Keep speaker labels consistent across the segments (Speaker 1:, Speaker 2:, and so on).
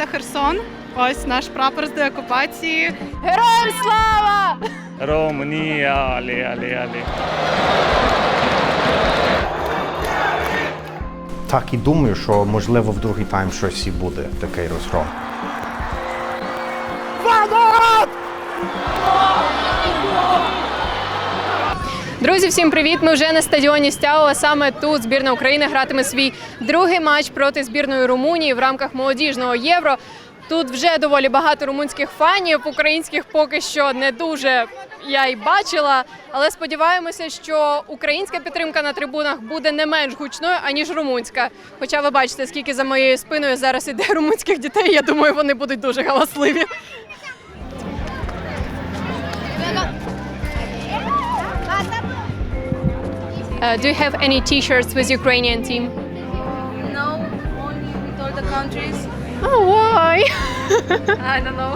Speaker 1: міста Херсон. Ось наш прапор з деокупації.
Speaker 2: Героям слава!
Speaker 3: Румунія, алі, алі, алі.
Speaker 4: Так і думаю, що можливо в другий тайм щось і буде такий розгром.
Speaker 2: Друзі, всім привіт! Ми вже на стадіоні Стяуа. Саме тут збірна України гратиме свій другий матч проти збірної Румунії в рамках молодіжного євро. Тут вже доволі багато румунських фанів, українських поки що не дуже я й бачила. Але сподіваємося, що українська підтримка на трибунах буде не менш гучною, аніж румунська. Хоча ви бачите, скільки за моєю спиною зараз іде румунських дітей. Я думаю, вони будуть дуже галасливі. Uh, do you have any T-shirts with Ukrainian team?
Speaker 5: No, only with all the countries.
Speaker 2: Oh, why?
Speaker 5: I don't know.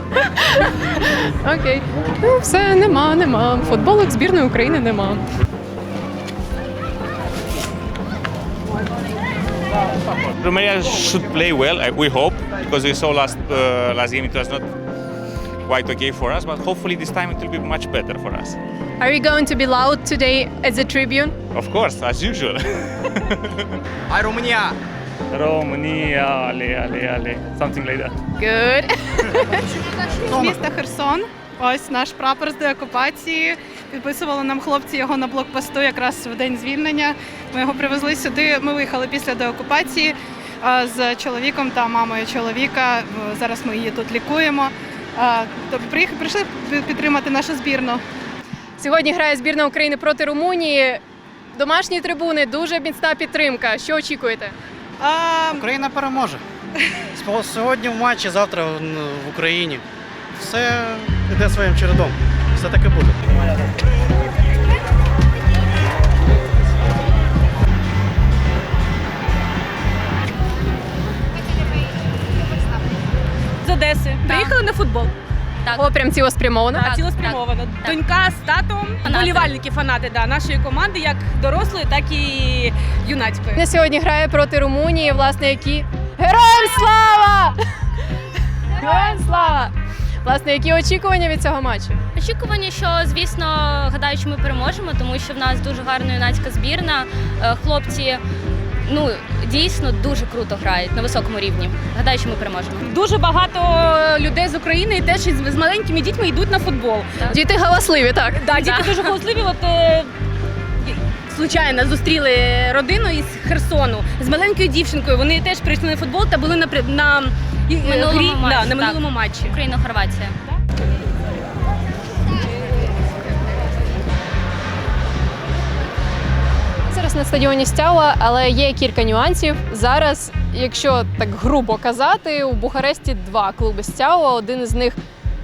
Speaker 2: Окей. Ну, все, нема, нема. Футболок збірної України нема.
Speaker 6: Romania should play well, I- we hope, because we saw last uh, last game it was not quite okay for us, but hopefully this time it will be much better for us.
Speaker 2: Are you going to be loud today at the tribune?
Speaker 6: Of course, as usual.
Speaker 3: Румунія, алі, алі, алі. Something like that.
Speaker 2: Good.
Speaker 1: З міста Херсон. Ось наш прапор з деокупації. Підписували нам хлопці його на блокпосту якраз в день звільнення. Ми його привезли сюди. Ми виїхали після деокупації з чоловіком та мамою чоловіка. Зараз ми її тут лікуємо. Тобто приїхали, прийшли підтримати нашу збірну.
Speaker 2: Сьогодні грає збірна України проти Румунії. Домашні трибуни, дуже міцна підтримка. Що очікуєте?
Speaker 1: А,
Speaker 7: Україна переможе. Сьогодні в матчі, завтра в в Україні. Все йде своїм чередом. Все таки буде.
Speaker 8: Одеси. Приїхали на футбол.
Speaker 2: О, прям цілеспрямовано.
Speaker 8: Так, цілеспрямовано. Донька з татом, болівальники, фанати да, нашої команди, як дорослої, так і юнацької.
Speaker 2: На сьогодні грає проти Румунії, власне, які Героям слава! Героям слава! Власне, які очікування від цього матчу?
Speaker 5: Очікування, що звісно, гадаю, що ми переможемо, тому що в нас дуже гарна юнацька збірна. Е, Хлопці ну дійсно дуже круто грають на високому рівні. Гадаю, що ми переможемо.
Speaker 8: Дуже багато людей з України теж із з маленькими дітьми йдуть на футбол.
Speaker 2: Діти галасливі, так.
Speaker 8: Да, діти дуже голосливі. От е, случайно зустріли родину із Херсону з маленькою дівчинкою. Вони теж прийшли на футбол та були на на, і-
Speaker 5: Минулому
Speaker 8: грі,
Speaker 5: матчі,
Speaker 8: да, на
Speaker 5: так.
Speaker 8: матчі.
Speaker 5: Україна-Хорватія.
Speaker 2: На стадіоні стяла, але є кілька нюансів. Зараз, якщо так грубо казати, у Бухаресті два клуби стяла. Один із них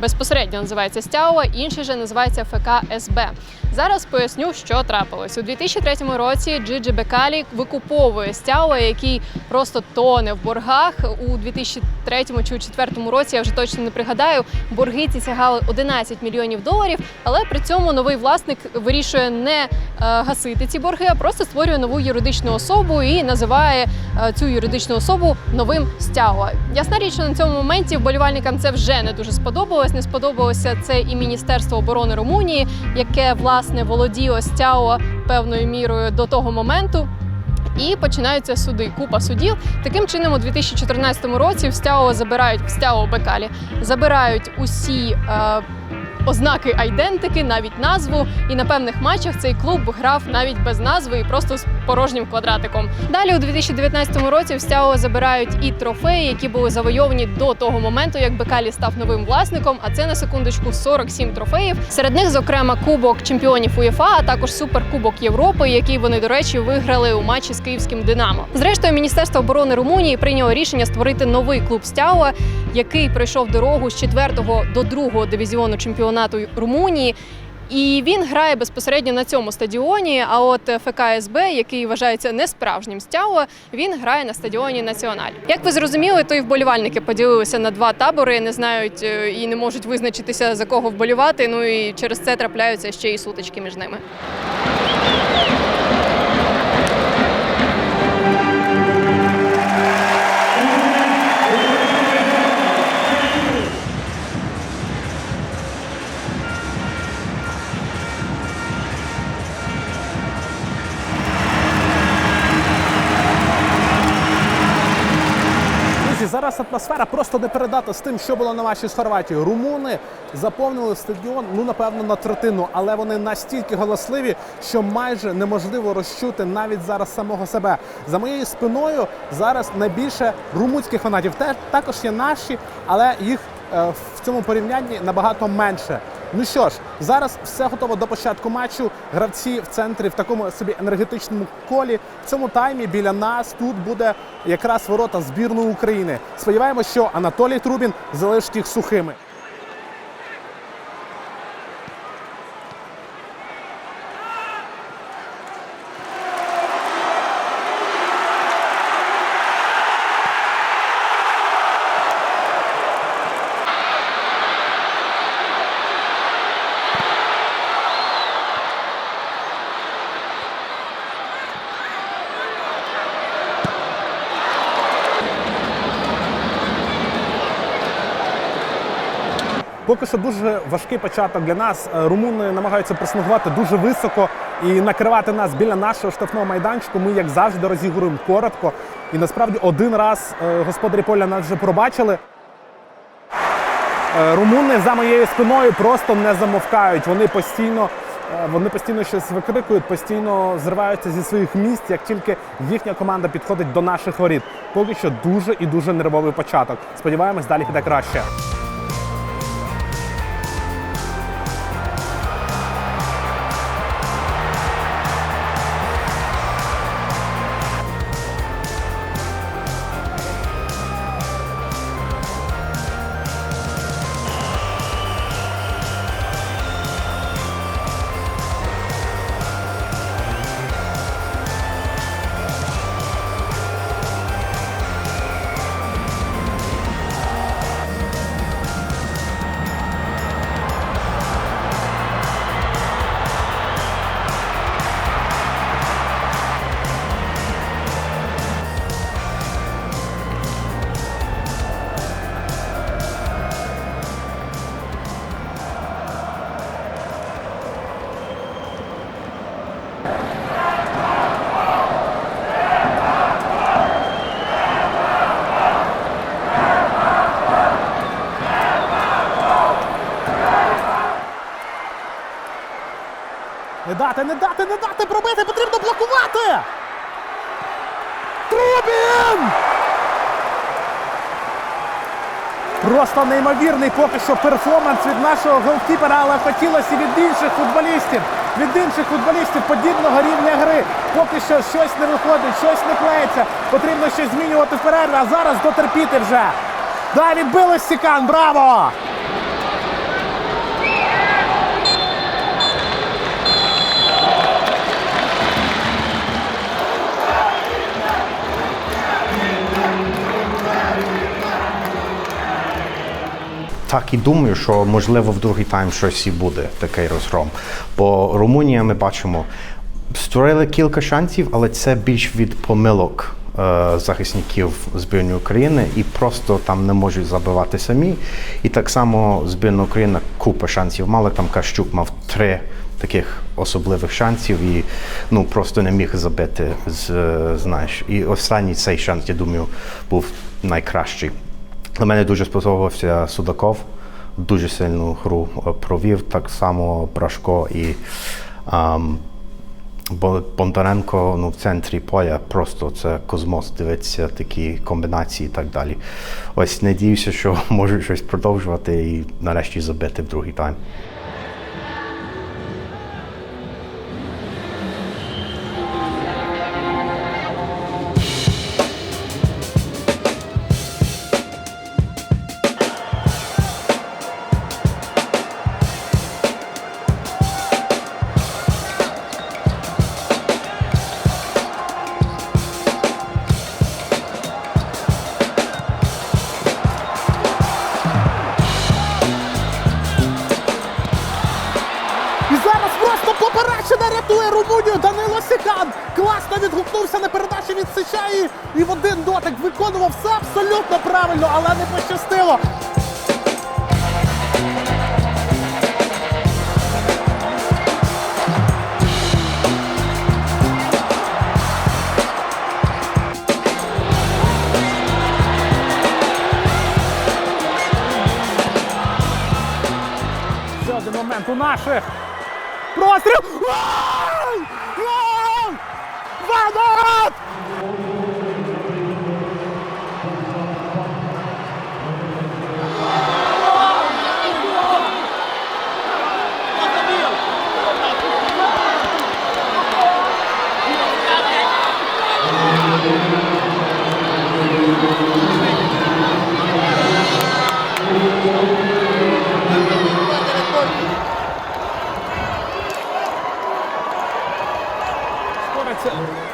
Speaker 2: безпосередньо називається стяла, інший же називається ФК СБ. Зараз поясню, що трапилось у 2003 році. Джиджи Бекалі викуповує Стяуа, який просто тоне в боргах. У 2003 чи 2004 році я вже точно не пригадаю. Борги ці сягали 11 мільйонів доларів. Але при цьому новий власник вирішує не е, гасити ці борги, а просто створює нову юридичну особу і називає е, цю юридичну особу новим Стяуа. Ясна річ, що на цьому моменті вболівальникам це вже не дуже сподобалось. Не сподобалося це і Міністерство оборони Румунії, яке власне володіло тяо певною мірою до того моменту. І починаються суди. Купа судів. Таким чином, у 2014 році в Стяо забирають в Стяо Бекалі, забирають усі. Е, Ознаки айдентики, навіть назву, і на певних матчах цей клуб грав навіть без назви і просто з порожнім квадратиком. Далі у 2019 році в Стяо забирають і трофеї, які були завойовані до того моменту, як Бекалі став новим власником. А це на секундочку 47 трофеїв. Серед них, зокрема, кубок чемпіонів УЄФА, а також суперкубок Європи, який вони, до речі, виграли у матчі з київським Динамо. Зрештою, Міністерство оборони Румунії прийняло рішення створити новий клуб Стяуа, який пройшов дорогу з 4 до 2 дивізіону чемпіонату Румунії. І він грає безпосередньо на цьому стадіоні. А от ФКСБ, який вважається несправжнім стяго, він грає на стадіоні Національ. Як ви зрозуміли, то і вболівальники поділилися на два табори, не знають е, і не можуть визначитися за кого вболівати. Ну і через це трапляються ще й сутички між ними.
Speaker 9: Атмосфера просто не передати з тим, що було на матчі з Хорватією. Румуни заповнили стадіон, ну напевно, на третину, але вони настільки голосливі, що майже неможливо розчути навіть зараз самого себе. За моєю спиною зараз найбільше румунських фанатів. Те також є наші, але їх е, в цьому порівнянні набагато менше. Ну що ж, зараз все готово до початку матчу. Гравці в центрі в такому собі енергетичному колі. В цьому таймі біля нас тут буде якраз ворота збірної України. Сподіваємося, що Анатолій Трубін залишить їх сухими. Поки що дуже важкий початок для нас. Е, Румуни намагаються пресингувати дуже високо і накривати нас біля нашого штрафного майданчику. Ми, як завжди, розігруємо коротко. І насправді один раз е, господарі поля нас вже пробачили. Е, Румуни за моєю спиною просто не замовкають. Вони постійно, вони постійно щось викрикують, постійно зриваються зі своїх місць, як тільки їхня команда підходить до наших воріт. Поки що дуже і дуже нервовий початок. Сподіваємось, далі піде краще. Дати, не дати, не дати пробити, потрібно блокувати! Трубін! Просто неймовірний поки що перформанс від нашого голкіпера, але хотілося від інших футболістів. Від інших футболістів подібного рівня гри. Поки що щось не виходить, щось не клеїться. Потрібно щось змінювати в перерві, а зараз дотерпіти вже. Да, відбилось Сікан, браво!
Speaker 4: Так і думаю, що можливо в другий тайм щось і буде такий розгром. Бо Румунія ми бачимо, створили кілька шансів, але це більш від помилок е, захисників збірної України і просто там не можуть забивати самі. І так само збірна України купа шансів мала. Там Кащук мав три таких особливих шансів і ну просто не міг забити. Е, знаєш. І останній цей шанс, я думаю, був найкращий. Для мене дуже сподобався Судаков. Дуже сильну гру е, провів. Так само Брашко і ам, Бондаренко ну, в центрі поля. Просто це космос. Дивиться такі комбінації і так далі. Ось надіюся, що можу щось продовжувати і нарешті забити в другий тайм.
Speaker 9: і, і в один дотик виконував все абсолютно правильно, але не пощастило. Ще момент у наших. Простріл! Ворот! Ванат! Скориться.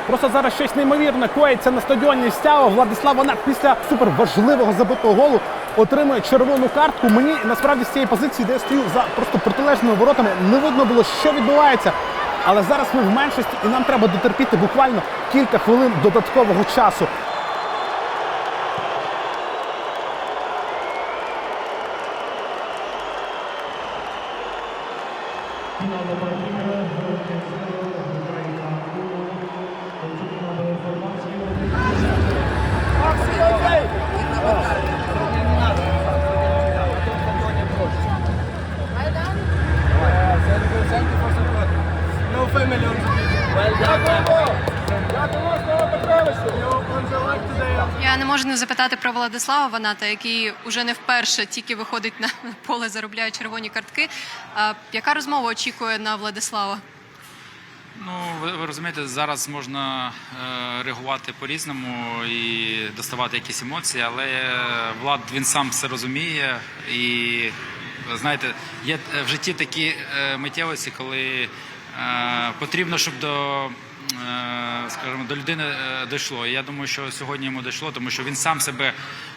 Speaker 9: Просто зараз щось неймовірне коїться на стадіоні Стява. Владислав Ванат після суперважливого забитого голу отримує червону картку. Мені насправді з цієї позиції, де я стою за просто протилежними воротами, не видно було, що відбувається. Але зараз ми в меншості, і нам треба дотерпіти буквально кілька хвилин додаткового часу.
Speaker 2: Я не можу не запитати про Владислава Ваната, який уже не вперше тільки виходить на поле, заробляє червоні картки. А яка розмова очікує на Владислава?
Speaker 10: Ну, ви, розумієте, зараз можна е, реагувати по-різному і доставати якісь емоції, але Влад він сам все розуміє. І знаєте, є е, в житті такі е, миттєвості, коли е, потрібно, щоб до, скажімо, до людини е, дійшло. Я думаю, що сьогодні йому дійшло, тому що він сам себе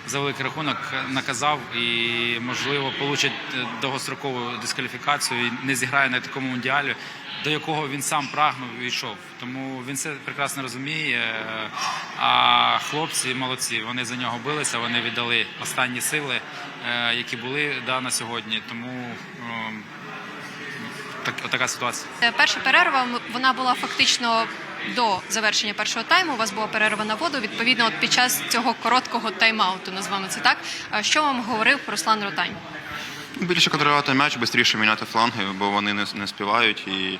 Speaker 10: за великий рахунок наказав і, можливо, получить е, довгострокову дискваліфікацію і не зіграє на такому мундіалі, до якого він сам прагнув і йшов. Тому він це прекрасно розуміє. Е, А хлопці молодці, вони за нього билися, вони віддали останні сили, е, які були да, на сьогодні. Тому ем, так, така ситуація.
Speaker 2: Е, Перша перерва вона була фактично до завершення першого тайму. У вас була перерва на воду. Відповідно, от під час цього короткого тайм-ауту, назвемо це так. Що вам говорив Руслан Ротань?
Speaker 11: Більше контролювати м'яч, швидше міняти фланги, бо вони не, не співають і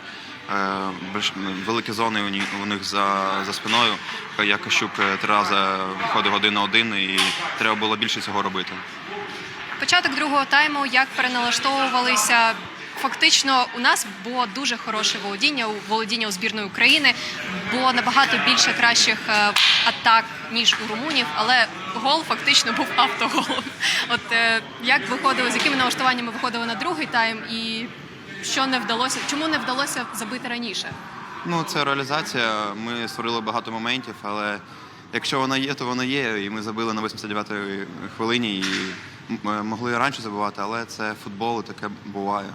Speaker 11: е, більш, великі зони у, ні- у них за, за спиною. Я Кащук е, три рази виходив один на один і треба було більше цього робити.
Speaker 2: Початок другого тайму, як переналаштовувалися. Фактично, у нас було дуже хороше володіння у володіння у збірної України. Було набагато більше кращих е, атак ніж у румунів, але гол фактично був автоголом. От е, як виходили, з якими налаштуваннями виходили на другий тайм, і що не вдалося, чому не вдалося забити раніше?
Speaker 11: Ну, це реалізація. Ми створили багато моментів, але якщо вона є, то вона є. І ми забили на 89-й хвилині і м- могли раніше забувати, але це футбол, і таке буває.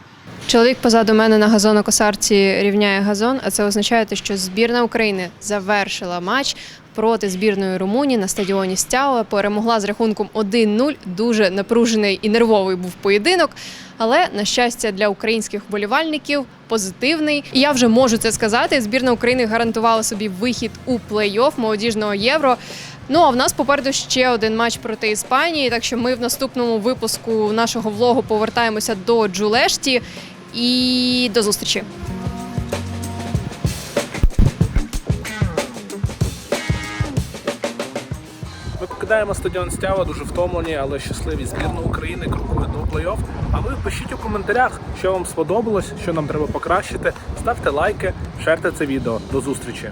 Speaker 2: Чоловік позаду мене на газонокосарці рівняє газон, а це означає, що збірна України завершила матч проти збірної Румунії на стадіоні Стяуа. Перемогла з рахунком 1-0. Дуже напружений і нервовий був поєдинок. Але на щастя для українських вболівальників позитивний. І я вже можу це сказати. Збірна України гарантувала собі вихід у плей-офф молодіжного євро. Ну а в нас попереду ще один матч проти Іспанії. Так що ми в наступному випуску нашого влогу повертаємося до Джулешті. І до зустрічі.
Speaker 9: Покидаємо стадіон Стява дуже втомлені, але щасливі збірна України крокує до плей-офф. А ви пишіть у коментарях, що вам сподобалось, що нам треба покращити. Ставте лайки, шерте це відео. До зустрічі.